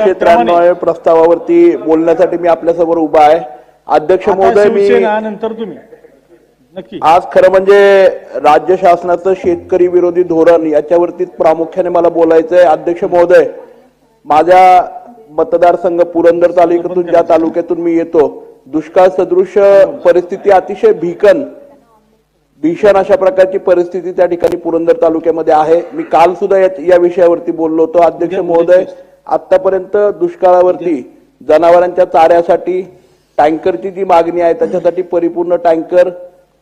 एकशे त्र्याण्णव प्रस्तावावरती बोलण्यासाठी मी आपल्यासमोर उभा आहे. अध्यक्ष महोदय मी नंतर तुम्ही. नक्की. आज खरं म्हणजे राज्य शासनाचं शेतकरी विरोधी धोरण याच्यावरती प्रामुख्याने मला बोलायचं आहे अध्यक्ष महोदय माझ्या मतदारसंघ पुरंदर तालुक्यातून ज्या तालुक्यातून मी येतो दुष्काळ सदृश परिस्थिती अतिशय भीकन भीषण अशा प्रकारची परिस्थिती त्या ठिकाणी पुरंदर तालुक्यामध्ये आहे. मी काल सुद्धा या विषयावरती बोललो होतो. अध्यक्ष महोदय आतापर्यंत दुष्काळावरती जनावरांच्या चाऱ्यासाठी टँकरची जी मागणी आहे त्याच्यासाठी परिपूर्ण टँकर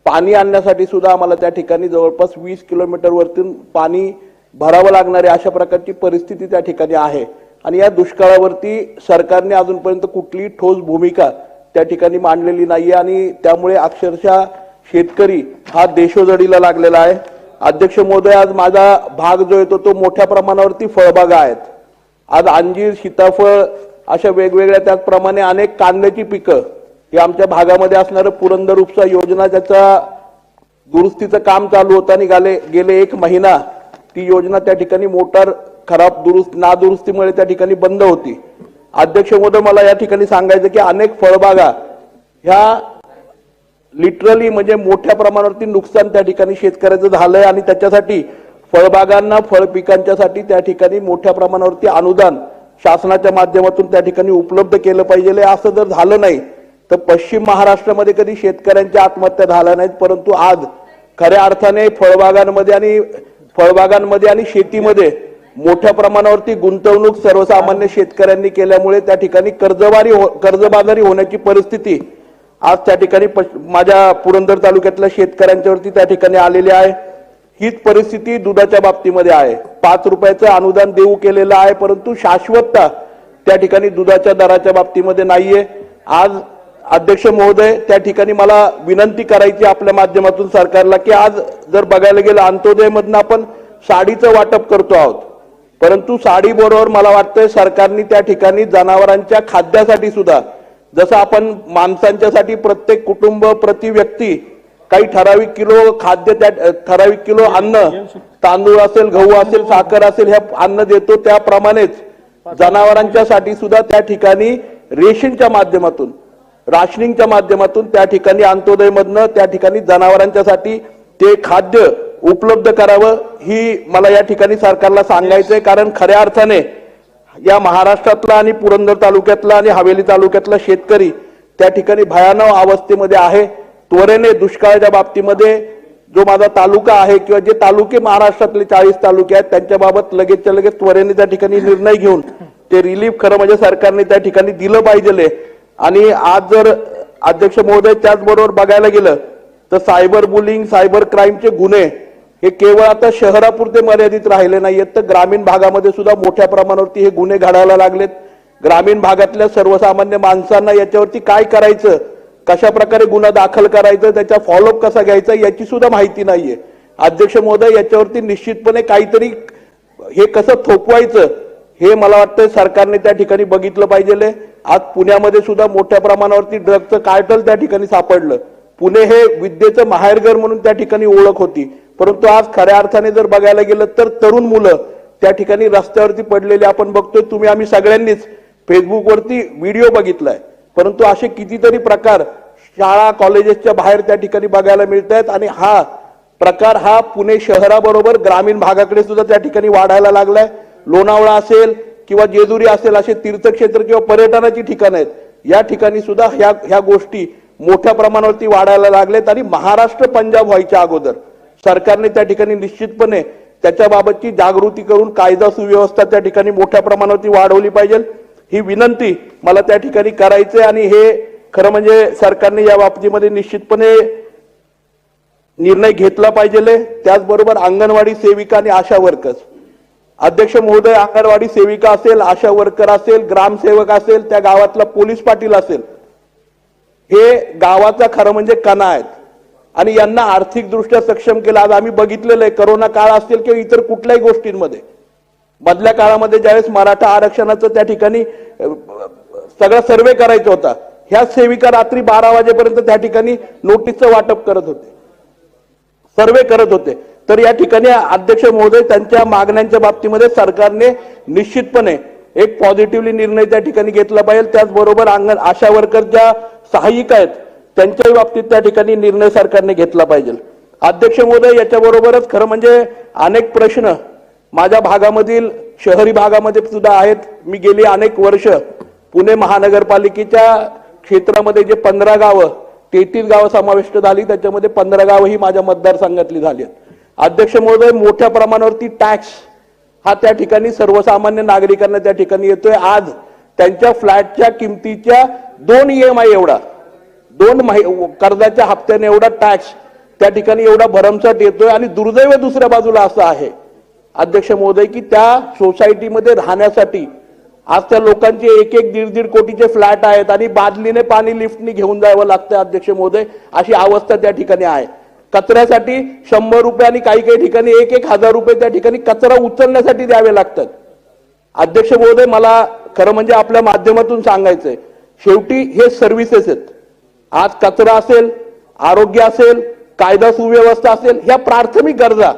पाणी आणण्यासाठी सुद्धा आम्हाला त्या ठिकाणी जवळपास वीस किलोमीटर वरतून पाणी भरावं लागणारे अशा प्रकारची परिस्थिती त्या ठिकाणी आहे. आणि या दुष्काळावरती सरकारने अजूनपर्यंत कुठलीही ठोस भूमिका त्या ठिकाणी मांडलेली नाहीये आणि त्यामुळे अक्षरशः शेतकरी हा देशोजडीला लागलेला आहे. अध्यक्ष महोदय आज माझा भाग जो येतो तो मोठ्या प्रमाणावरती फळबागा आहेत. आज अंजीर सीताफळ अशा वेगवेगळ्या त्याचप्रमाणे अनेक कांद्याची पिकं ही आमच्या भागामध्ये असणारं पुरंदर उपसा योजना ज्याचा दुरुस्तीचं काम चालू होतं आणि गेले गेले एक महिना ती योजना त्या ठिकाणी मोटार खराब दुरुस्त नादुरुस्तीमुळे त्या ठिकाणी बंद होती. अध्यक्ष महोदय मला या ठिकाणी सांगायचं की अनेक फळबागा ह्या लिटरली म्हणजे मोठ्या प्रमाणावरती नुकसान त्या ठिकाणी शेतकऱ्याचं झालंय आणि त्याच्यासाठी फळबागांना फळ पिकांच्यासाठी त्या ठिकाणी मोठ्या प्रमाणावरती अनुदान शासनाच्या माध्यमातून त्या ठिकाणी उपलब्ध केलं पाहिजे. असं जर झालं नाही तर पश्चिम महाराष्ट्रामध्ये कधी शेतकऱ्यांच्या आत्महत्या झाल्या नाहीत परंतु आज खऱ्या अर्थाने फळबागांमध्ये आणि फळबागांमध्ये आणि शेतीमध्ये मोठ्या प्रमाणावरती गुंतवणूक सर्वसामान्य शेतकऱ्यांनी केल्यामुळे त्या ठिकाणी कर्जबारी हो कर्जबाजारी होण्याची परिस्थिती आज त्या ठिकाणी माझ्या पुरंदर तालुक्यातल्या शेतकऱ्यांच्यावरती त्या ठिकाणी आलेली आहे. हीच परिस्थिती दुधाच्या बाबतीमध्ये आहे. पाच रुपयाचं अनुदान देऊ केलेलं आहे परंतु शाश्वतता त्या ठिकाणी दुधाच्या दराच्या बाबतीमध्ये नाहीये. आज अध्यक्ष महोदय त्या ठिकाणी मला विनंती करायची आपल्या माध्यमातून सरकारला की आज जर बघायला गेलं अंत्योदयमधनं आपण साडीचं वाटप करतो आहोत. परंतु साडीबरोबर मला वाटतंय सरकारने त्या ठिकाणी जनावरांच्या खाद्यासाठी सुद्धा जसं आपण माणसांच्यासाठी प्रत्येक कुटुंब प्रति व्यक्ती काही ठराविक किलो खाद्य त्या ठराविक किलो अन्न तांदूळ असेल गहू असेल साखर असेल हे अन्न देतो त्याप्रमाणेच जनावरांच्यासाठी सुद्धा त्या ठिकाणी रेशनच्या माध्यमातून राशनिंगच्या माध्यमातून त्या ठिकाणी अंत्योदयमधनं त्या ठिकाणी जनावरांच्यासाठी ते खाद्य उपलब्ध करावं ही मला या ठिकाणी सरकारला सांगायचं आहे कारण खऱ्या अर्थाने या महाराष्ट्रातला आणि पुरंदर तालुक्यातला आणि हवेली तालुक्यातला शेतकरी त्या ठिकाणी भयानक अवस्थेमध्ये आहे. त्वरेने दुष्काळाच्या बाबतीमध्ये जो माझा तालुका आहे किंवा जे तालुके महाराष्ट्रातले चाळीस तालुके आहेत त्यांच्याबाबत लगेचच्या लगेच त्वरेने त्या ठिकाणी निर्णय घेऊन ते रिलीफ खरं म्हणजे सरकारने त्या ठिकाणी दिलं पाहिजे आणि आज जर अध्यक्ष महोदय त्याचबरोबर बघायला गेलं तर सायबर बुलिंग सायबर क्राईमचे गुन्हे हे केवळ आता शहरापुरते मर्यादित राहिले नाहीयेत तर ग्रामीण भागामध्ये सुद्धा मोठ्या प्रमाणावरती हे गुन्हे घडायला लागलेत. ग्रामीण भागातल्या सर्वसामान्य माणसांना याच्यावरती काय करायचं? कशा प्रकारे गुन्हा दाखल करायचं त्याचा फॉलोअप कसा घ्यायचा याची सुद्धा माहिती नाहीये. अध्यक्ष महोदय याच्यावरती निश्चितपणे काहीतरी हे कसं थोपवायचं हे मला वाटतं सरकारने त्या ठिकाणी बघितलं पाहिजे आज पुण्यामध्ये सुद्धा मोठ्या प्रमाणावरती ड्रगचं कार्टल त्या ठिकाणी सापडलं. पुणे हे विद्येचं माहेरघर म्हणून त्या ठिकाणी ओळख होती. परंतु आज खऱ्या अर्थाने जर बघायला गेलं तर तरुण मुलं त्या ठिकाणी रस्त्यावरती पडलेले आपण बघतोय. तुम्ही आम्ही सगळ्यांनीच फेसबुकवरती व्हिडिओ बघितलाय. परंतु असे कितीतरी प्रकार शाळा कॉलेजेसच्या बाहेर त्या ठिकाणी बघायला मिळत आहेत आणि हा प्रकार हा पुणे शहराबरोबर ग्रामीण भागाकडे सुद्धा त्या ठिकाणी वाढायला लागलाय. लोणावळा असेल किंवा जेजुरी असेल असे तीर्थक्षेत्र किंवा पर्यटनाची ठिकाणं आहेत या ठिकाणी सुद्धा ह्या ह्या गोष्टी मोठ्या प्रमाणावरती वाढायला लागलेत आणि महाराष्ट्र पंजाब व्हायच्या अगोदर सरकारने त्या ठिकाणी निश्चितपणे त्याच्याबाबतची जागृती करून कायदा सुव्यवस्था त्या ठिकाणी मोठ्या प्रमाणावरती वाढवली पाहिजे. ही विनंती मला त्या ठिकाणी करायचे आणि हे खरं म्हणजे सरकारने या बाबतीमध्ये निश्चितपणे निर्णय घेतला पाहिजे त्याचबरोबर अंगणवाडी सेविका आणि आशा वर्कर्स. अध्यक्ष महोदय अंगणवाडी सेविका असेल आशा वर्कर असेल ग्रामसेवक असेल त्या गावातला पोलीस पाटील असेल हे गावाचा खरं म्हणजे कणा आहेत. आणि यांना आर्थिकदृष्ट्या सक्षम केलं. आज आम्ही बघितलेलं आहे करोना काळ असेल किंवा इतर कुठल्याही गोष्टींमध्ये. मधल्या काळामध्ये ज्यावेळेस मराठा आरक्षणाचं त्या ठिकाणी सगळा सर्वे करायचा होता ह्या सेविका रात्री बारा वाजेपर्यंत त्या ठिकाणी नोटीसचं वाटप करत होते. सर्वे करत होते. तर या ठिकाणी अध्यक्ष महोदय त्यांच्या मागण्यांच्या बाबतीमध्ये सरकारने निश्चितपणे एक पॉझिटिव्हली निर्णय त्या ठिकाणी घेतला पाहिजे. त्याचबरोबर अंगण आशा वर्कर ज्या सहाय्यिका आहेत त्यांच्याही बाबतीत त्या ठिकाणी निर्णय सरकारने घेतला पाहिजे. अध्यक्ष महोदय याच्याबरोबरच खरं म्हणजे अनेक प्रश्न माझ्या भागामधील शहरी भागामध्ये सुद्धा आहेत. मी गेली अनेक वर्ष पुणे महानगरपालिकेच्या क्षेत्रामध्ये जे पंधरा गावं तेहतीस गावं समाविष्ट झाली त्याच्यामध्ये पंधरा गावं ही माझ्या मतदारसंघातली झाली आहेत. अध्यक्ष महोदय मोठ्या प्रमाणावरती टॅक्स हा त्या ठिकाणी सर्वसामान्य नागरिकांना त्या ठिकाणी येतोय. आज त्यांच्या फ्लॅटच्या किमतीच्या दोन ई एम आय एवढा दोन कर्जाच्या हप्त्याने एवढा टॅक्स त्या ठिकाणी एवढा भरमसाठ येतोय आणि दुर्दैव दुसऱ्या बाजूला असं आहे. अध्यक्ष महोदय की त्या सोसायटीमध्ये राहण्यासाठी आज त्या लोकांचे एक एक दीड दीड कोटीचे फ्लॅट आहेत आणि बादलीने पाणी लिफ्टनी घेऊन जावं लागतं अध्यक्ष महोदय अशी अवस्था त्या ठिकाणी आहे. कचऱ्यासाठी शंभर रुपये आणि काही काही ठिकाणी एक एक हजार रुपये त्या ठिकाणी कचरा उचलण्यासाठी द्यावे लागतात. अध्यक्ष महोदय मला खरं म्हणजे आपल्या माध्यमातून सांगायचंय शेवटी हे सर्व्हिसेस आहेत. आज कचरा असेल आरोग्य असेल कायदा सुव्यवस्था असेल ह्या प्राथमिक गरजा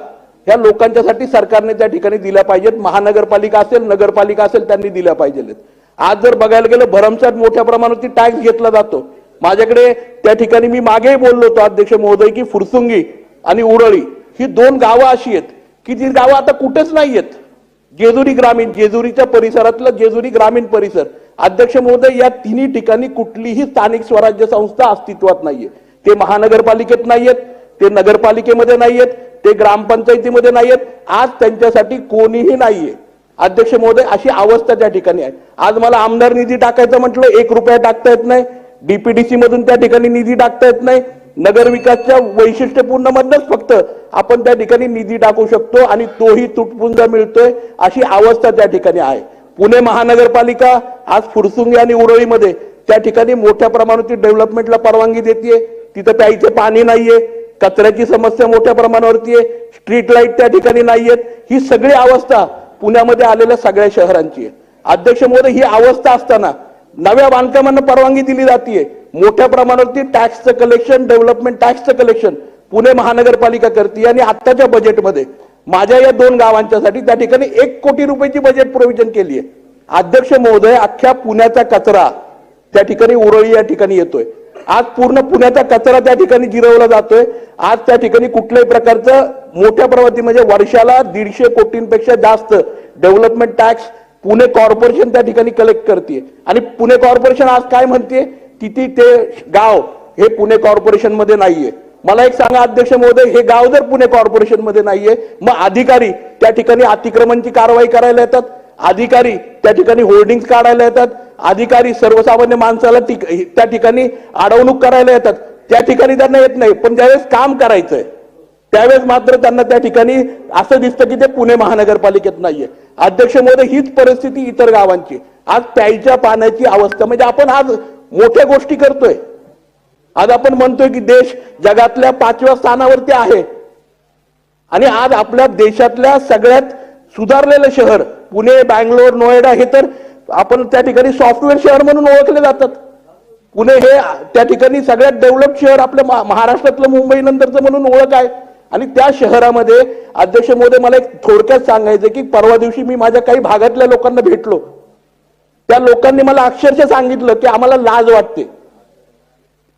ह्या लोकांच्यासाठी सरकारने त्या ठिकाणी दिल्या पाहिजेत. महानगरपालिका असेल नगरपालिका असेल त्यांनी दिल्या पाहिजेत. आज जर बघायला गेलं भरमसाठ मोठ्या प्रमाणावरती टॅक्स घेतला जातो. माझ्याकडे त्या ठिकाणी मी मागेही बोललो होतो अध्यक्ष महोदय की फुरसुंगी आणि उरळी ही दोन गावं अशी आहेत की जी गावं आता कुठेच नाही आहेत जेजुरी ग्रामीण जेजुरीच्या परिसरातलं जेजुरी ग्रामीण परिसर. अध्यक्ष महोदय या तिन्ही ठिकाणी कुठलीही स्थानिक स्वराज्य संस्था अस्तित्वात नाहीये. ते महानगरपालिकेत नाहीयेत ते नगरपालिकेमध्ये नाहीयेत ते ग्रामपंचायतीमध्ये नाहीयेत. आज त्यांच्यासाठी कोणीही नाहीये. अध्यक्ष महोदय अशी अवस्था त्या ठिकाणी आहे. आज मला आमदार निधी टाकायचं म्हटलं एक रुपया टाकता येत नाही. डीपीडीसी मधून त्या ठिकाणी निधी टाकता येत नाही. नगर विकासच्या वैशिष्ट्यपूर्ण मधनच फक्त आपण त्या ठिकाणी निधी टाकू शकतो आणि तोही तुटपुंजा मिळतोय अशी अवस्था त्या ठिकाणी आहे. पुणे महानगरपालिका आज फुरसुंगी आणि उरळीमध्ये त्या ठिकाणी मोठ्या प्रमाणात डेव्हलपमेंटला परवानगी देते तिथं प्यायचे पाणी नाहीये. कचऱ्याची समस्या मोठ्या प्रमाणावरती आहे. स्ट्रीट लाइट त्या ठिकाणी नाहीयेत. ही सगळी अवस्था पुण्यामध्ये आलेल्या सगळ्या शहरांची आहे. अध्यक्ष महोदय ही अवस्था असताना नव्या बांधकामांना परवानगी दिली जाते मोठ्या प्रमाणावरती टॅक्सचं कलेक्शन डेव्हलपमेंट टॅक्सचं कलेक्शन पुणे महानगरपालिका करते आणि आत्ताच्या बजेटमध्ये माझ्या या दोन गावांच्यासाठी त्या ठिकाणी एक कोटी रुपयाची बजेट प्रोव्हिजन केली आहे. अध्यक्ष महोदय अख्ख्या पुण्याचा कचरा त्या ठिकाणी उरळी या ठिकाणी येतोय. आज पूर्ण पुण्याचा कचरा त्या ठिकाणी जिरवला जातोय. आज त्या ठिकाणी कुठल्याही प्रकारचं मोठ्या प्रमाणात म्हणजे वर्षाला दीडशे कोटींपेक्षा जास्त डेव्हलपमेंट टॅक्स पुणे कॉर्पोरेशन त्या ठिकाणी कलेक्ट करते आणि पुणे कॉर्पोरेशन आज काय म्हणते किती ते गाव हे पुणे कॉर्पोरेशनमध्ये नाहीये. मला एक सांगा अध्यक्ष महोदय हे गाव जर पुणे कॉर्पोरेशनमध्ये नाहीये मग अधिकारी त्या ठिकाणी अतिक्रमणची कारवाई करायला येतात? अधिकारी त्या ठिकाणी होर्डिंग काढायला येतात. अधिकारी सर्वसामान्य माणसाला त्या ठिकाणी अडवणूक करायला येतात. त्या ठिकाणी त्यांना येत नाही. पण ज्यावेळेस काम करायचंय त्यावेळेस मात्र त्यांना त्या ठिकाणी असं दिसतं की ते पुणे महानगरपालिकेत नाहीये. अध्यक्ष महोदय हीच परिस्थिती इतर गावांची. आज प्यायच्या पाण्याची अवस्था म्हणजे आपण आज मोठ्या गोष्टी करतोय. आज आपण म्हणतोय की देश जगातल्या पाचव्या स्थानावरती आहे. आणि आज आपल्या देशातल्या सगळ्यात सुधारलेलं शहर पुणे बँगलोर नोएडा हे तर आपण त्या ठिकाणी सॉफ्टवेअर शहर म्हणून ओळखले जातात. पुणे हे त्या ठिकाणी सगळ्यात डेव्हलप शहर आपल्या महाराष्ट्रातलं मुंबई नंतरचं म्हणून ओळख आहे. आणि त्या शहरामध्ये अध्यक्ष महोदय मला एक थोडक्यात सांगायचं की परवा दिवशी मी माझ्या काही भागातल्या लोकांना भेटलो. त्या लोकांनी मला अक्षरशः सांगितलं की आम्हाला लाज वाटते.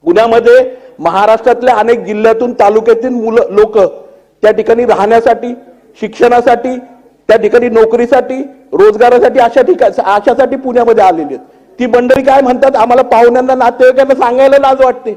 पुण्यामध्ये महाराष्ट्रातल्या अनेक जिल्ह्यातून तालुक्यातील मुलं लोक त्या ठिकाणी राहण्यासाठी शिक्षणासाठी त्या ठिकाणी नोकरीसाठी रोजगारासाठी अशा ठिकाणी अशासाठी पुण्यामध्ये आलेली आहेत. ती मंडळी काय म्हणतात आम्हाला पाहुण्यांना नातेवाईकांना सांगायला लाज वाटते.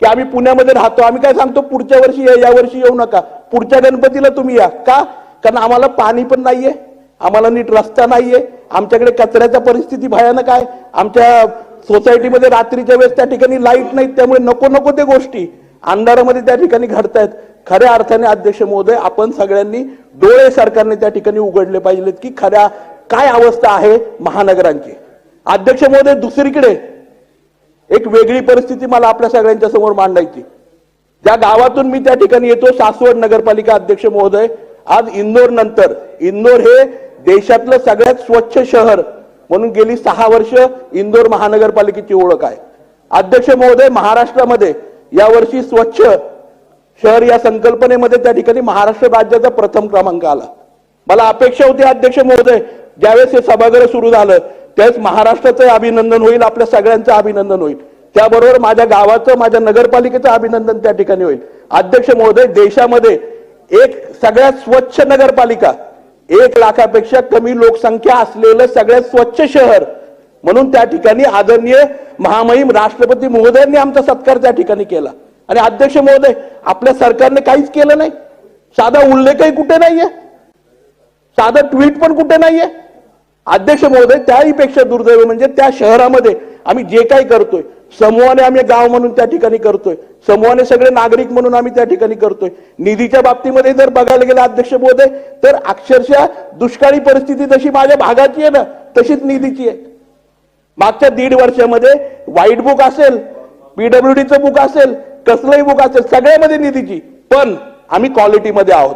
की आम्ही पुण्यामध्ये राहतो. आम्ही काय सांगतो पुढच्या वर्षी या या वर्षी येऊ नका. पुढच्या गणपतीला तुम्ही या. का? कारण आम्हाला पाणी पण नाहीये. आम्हाला नीट रस्ता नाहीये. आमच्याकडे कचऱ्याचा परिस्थिती भयानक आहे. आमच्या सोसायटीमध्ये रात्रीच्या वेळेस त्या ठिकाणी लाइट नाही त्यामुळे नको नको ते गोष्टी. अंधारामध्ये त्या ठिकाणी घडतायत. खऱ्या अर्थाने अध्यक्ष महोदय आपण सगळ्यांनी डोळे सरकारने त्या ठिकाणी उघडले पाहिजेत की खऱ्या काय अवस्था आहे महानगरांची. अध्यक्ष महोदय दुसरीकडे एक वेगळी परिस्थिती मला आपल्या सगळ्यांच्या समोर मांडायची. ज्या गावातून मी त्या ठिकाणी येतो सासवड नगरपालिका अध्यक्ष महोदय आज इंदोर नंतर. इंदोर हे देशातलं सगळ्यात स्वच्छ शहर म्हणून गेली सहा वर्ष इंदोर महानगरपालिकेची ओळख आहे. अध्यक्ष महोदय महाराष्ट्रामध्ये यावर्षी स्वच्छ शहर या संकल्पनेमध्ये त्या ठिकाणी महाराष्ट्र राज्याचा प्रथम क्रमांक आला. मला अपेक्षा होती अध्यक्ष महोदय ज्यावेळेस हे सभागृह सुरू झालं त्यावेळेस महाराष्ट्राचं अभिनंदन होईल आपल्या सगळ्यांचं अभिनंदन होईल. त्याबरोबर माझ्या गावाचं माझ्या नगरपालिकेचं अभिनंदन त्या ठिकाणी होईल. अध्यक्ष महोदय देशामध्ये एक सगळ्यात स्वच्छ नगरपालिका एक लाखापेक्षा कमी लोकसंख्या असलेलं सगळ्यात स्वच्छ शहर म्हणून त्या ठिकाणी आदरणीय महामहिम राष्ट्रपती महोदयांनी आमचा सत्कार त्या ठिकाणी केला. आणि अध्यक्ष महोदय आपल्या सरकारने काहीच केलं नाही. साधा उल्लेखही कुठे नाहीये. साधं ट्विट पण कुठे नाहीये. अध्यक्ष महोदय त्याही पेक्षा दुर्दैव म्हणजे त्या शहरामध्ये आम्ही जे काही करतोय समूहाने आम्ही गाव म्हणून त्या ठिकाणी करतोय समूहाने सगळे नागरिक म्हणून आम्ही त्या ठिकाणी करतोय. निधीच्या बाबतीमध्ये जर बघायला गेलं अध्यक्ष महोदय तर अक्षरशः दुष्काळी परिस्थिती जशी माझ्या भागाची आहे ना तशीच निधीची आहे. मागच्या दीड वर्षामध्ये व्हाईट बुक असेल पीडब्ल्यूडीचं बुक असेल कसलंही बुक असेल सगळ्यामध्ये निधीची. पण आम्ही क्वालिटीमध्ये आहोत.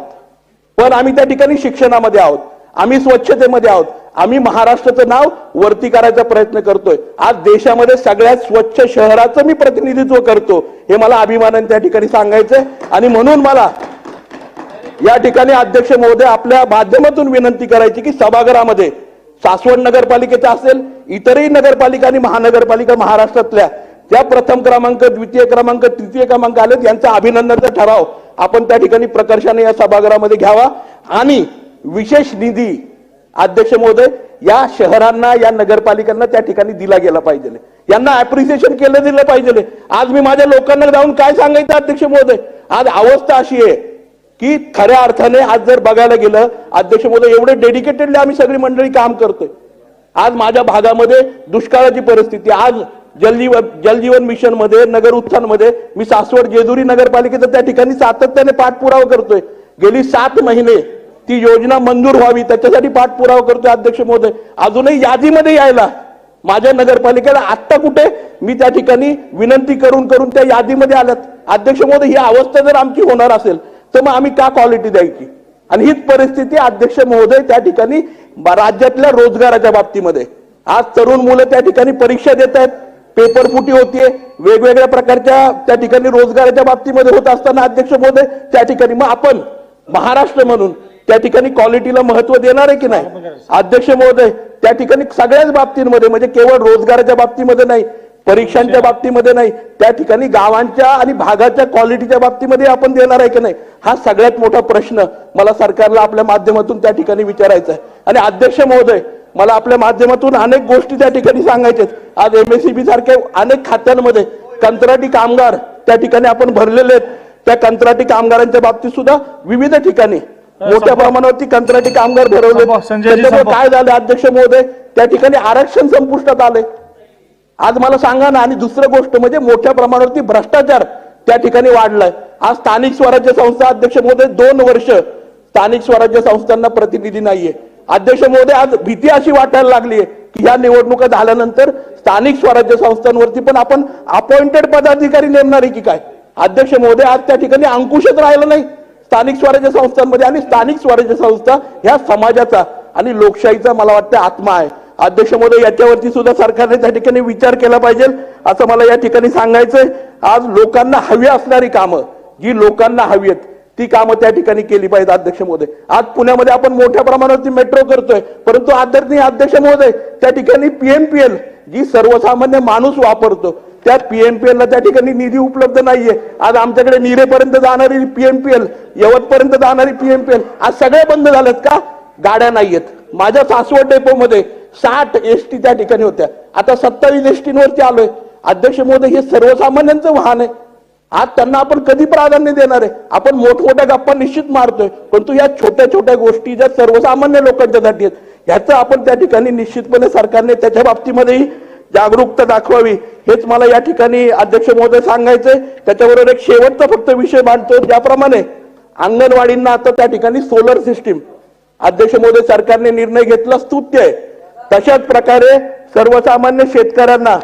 पण आम्ही त्या ठिकाणी शिक्षणामध्ये आहोत. आम्ही स्वच्छतेमध्ये आहोत. आम्ही महाराष्ट्राचं नाव वरती करायचा प्रयत्न करतोय. आज देशामध्ये सगळ्यात स्वच्छ शहराचं मी प्रतिनिधित्व करतो हे मला अभिमानाने त्या ठिकाणी सांगायचंय. आणि म्हणून मला या ठिकाणी अध्यक्ष महोदय आपल्या माध्यमातून विनंती करायची की सभागृहामध्ये सासवड नगरपालिकेचा असेल इतरही नगरपालिका आणि महानगरपालिका महाराष्ट्रातल्या त्या प्रथम क्रमांक द्वितीय क्रमांक तृतीय क्रमांक आलेत यांचा अभिनंदनचा ठराव. आपण त्या ठिकाणी प्रकर्षाने या सभागृहामध्ये घ्यावा. आणि विशेष निधी अध्यक्ष महोदय या शहरांना या नगरपालिकांना त्या ठिकाणी दिला गेला पाहिजे. यांना अप्रिसिएशन केलं दिलं पाहिजे. आज मी माझ्या लोकांना जाऊन काय सांगायचं अध्यक्ष महोदय? आज अवस्था अशी आहे की खऱ्या अर्थाने आज जर बघायला गेलं अध्यक्ष महोदय एवढे डेडिकेटेडली आम्ही सगळी मंडळी काम करतोय. आज माझ्या भागामध्ये दुष्काळाची परिस्थिती आज जलजी जलजीवन मिशनमध्ये नगर उत्थानमध्ये मी सासवड जेजुरी नगरपालिकेचा त्या ठिकाणी सातत्याने पाठपुरावा करतोय. गेली सात महिने ती योजना मंजूर व्हावी त्याच्यासाठी पाठपुरावा करतोय अध्यक्ष महोदय. अजूनही यादीमध्ये यायला. माझ्या नगरपालिकेला आत्ता कुठे? मी त्या ठिकाणी विनंती करून करून त्या यादीमध्ये आल्यात. अध्यक्ष महोदय ही अवस्था जर आमची होणार असेल तर मग आम्ही का क्वालिटी द्यायची? आणि हीच परिस्थिती अध्यक्ष महोदय त्या ठिकाणी राज्यातल्या रोजगाराच्या बाबतीमध्ये. आज तरुण मुलं त्या ठिकाणी परीक्षा देत आहेत पेपर फुटी होतीये. वेगवेगळ्या प्रकारच्या त्या ठिकाणी रोजगाराच्या बाबतीमध्ये होत असताना अध्यक्ष महोदय त्या ठिकाणी मग आपण महाराष्ट्र म्हणून त्या ठिकाणी क्वालिटीला महत्त्व देणार आहे की नाही? अध्यक्ष महोदय त्या ठिकाणी सगळ्याच बाबतींमध्ये म्हणजे केवळ रोजगाराच्या बाबतीमध्ये नाही परीक्षांच्या बाबतीमध्ये नाही त्या ठिकाणी गावांच्या आणि भागाच्या क्वालिटीच्या बाबतीमध्ये आपण देणार आहे की नाही? हा सगळ्यात मोठा प्रश्न मला सरकारला आपल्या माध्यमातून त्या ठिकाणी विचारायचा आहे. आणि अध्यक्ष महोदय मला आपल्या माध्यमातून अनेक गोष्टी त्या ठिकाणी सांगायच्यात आज एमएससीबी सारख्या अनेक खात्यांमध्ये कंत्राटी कामगार त्या ठिकाणी आपण भरलेले आहेत. त्या कंत्राटी कामगारांच्या बाबतीत सुद्धा विविध ठिकाणी मोठ्या प्रमाणावरती कंत्राटी कामगार भरवले त्याच्यामुळे. काय झालं अध्यक्ष महोदय? त्या ठिकाणी आरक्षण संपुष्टात आले आज मला सांगा ना आणि दुसरं गोष्ट म्हणजे मोठ्या प्रमाणावरती भ्रष्टाचार त्या ठिकाणी वाढलाय. आज स्थानिक स्वराज्य संस्था अध्यक्ष महोदय दोन वर्ष स्थानिक स्वराज्य संस्थांना प्रतिनिधी नाहीये. अध्यक्ष मोदी आज भीती अशी वाटायला लागली आहे की या निवडणुका झाल्यानंतर स्थानिक स्वराज्य संस्थांवरती पण आपण अपॉइंटेड पदाधिकारी नेमणार आहे की काय? अध्यक्ष महोदय आज त्या ठिकाणी अंकुशच राहिलं नाही. स्थानिक स्वराज्य संस्थांमध्ये आणि स्थानिक स्वराज्य संस्था ह्या समाजाचा आणि लोकशाहीचा मला वाटतं आत्मा आहे. अध्यक्ष महोदय याच्यावरती सुद्धा सरकारने त्या ठिकाणी विचार केला पाहिजे. असं मला या ठिकाणी सांगायचंय. आज लोकांना हवी असणारी कामं जी लोकांना हवी आहेत ती कामं त्या ठिकाणी केली पाहिजे अध्यक्ष महोदय. आज पुण्यामध्ये आपण मोठ्या प्रमाणावरती मेट्रो करतोय परंतु आदरणीय अध्यक्ष महोदय त्या ठिकाणी पीएमपीएल जी सर्वसामान्य माणूस वापरतो त्या पीएमपीएल ला त्या ठिकाणी निधी उपलब्ध नाहीये. आज आमच्याकडे निरेपर्यंत जाणारी पीएमपीएल यवतपर्यंत जाणारी पीएमपीएल आज सगळे बंद झालेत का? गाड्या नाहीयेत. माझ्या सासवड डेपोमध्ये साठ एस टी त्या ठिकाणी होत्या. आता सत्तावीस एस टीवरती आलोय. अध्यक्ष महोदय हे सर्वसामान्यांचं वाहन आहे. आज त्यांना आपण कधी प्राधान्य देणार आहे? आपण मोठमोठ्या गप्पा निश्चित मारतोय परंतु या छोट्या छोट्या गोष्टी ज्या सर्वसामान्य लोकांच्यासाठी आहेत ह्याचं आपण त्या ठिकाणी निश्चितपणे सरकारने त्याच्या बाबतीमध्येही जागरूकता दाखवावी. हेच मला या ठिकाणी अध्यक्ष महोदय सांगायचंय. त्याच्याबरोबर एक शेवटचा फक्त विषय मांडतो ज्याप्रमाणे अंगणवाडींना आता त्या ठिकाणी सोलर सिस्टीम अध्यक्ष महोदय सरकारने निर्णय घेतला स्तुत्य आहे. तशाच प्रकारे सर्वसामान्य शेतकऱ्यांना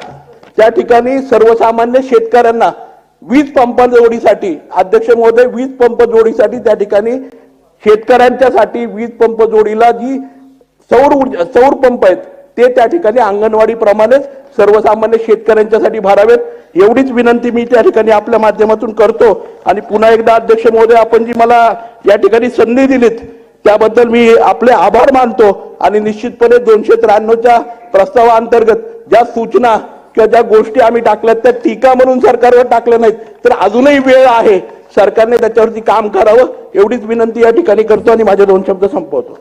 त्या ठिकाणी सर्वसामान्य शेतकऱ्यांना वीज पंप जोडीसाठी अध्यक्ष महोदय वीज पंप जोडीसाठी त्या ठिकाणी शेतकऱ्यांच्यासाठी वीज पंप जोडीला जी सौर ऊर्जा सौर पंप आहेत ते त्या ठिकाणी अंगणवाडी प्रमाणेच सर्वसामान्य शेतकऱ्यांच्यासाठी भरावेत. एवढीच विनंती मी त्या ठिकाणी आपल्या माध्यमातून करतो. आणि पुन्हा एकदा अध्यक्ष महोदय आपण जी मला या ठिकाणी संधी दिलीत त्याबद्दल मी आपले आभार मानतो. आणि निश्चितपणे दोनशे त्र्याण्णवच्या प्रस्तावाअंतर्गत ज्या सूचना किंवा ज्या गोष्टी आम्ही टाकल्यात त्या टीका म्हणून सरकारवर टाकल्या नाहीत. तर अजूनही वेळ आहे. सरकारने त्याच्यावरती काम करावं एवढीच विनंती या ठिकाणी करतो आणि माझे दोन शब्द संपवतो.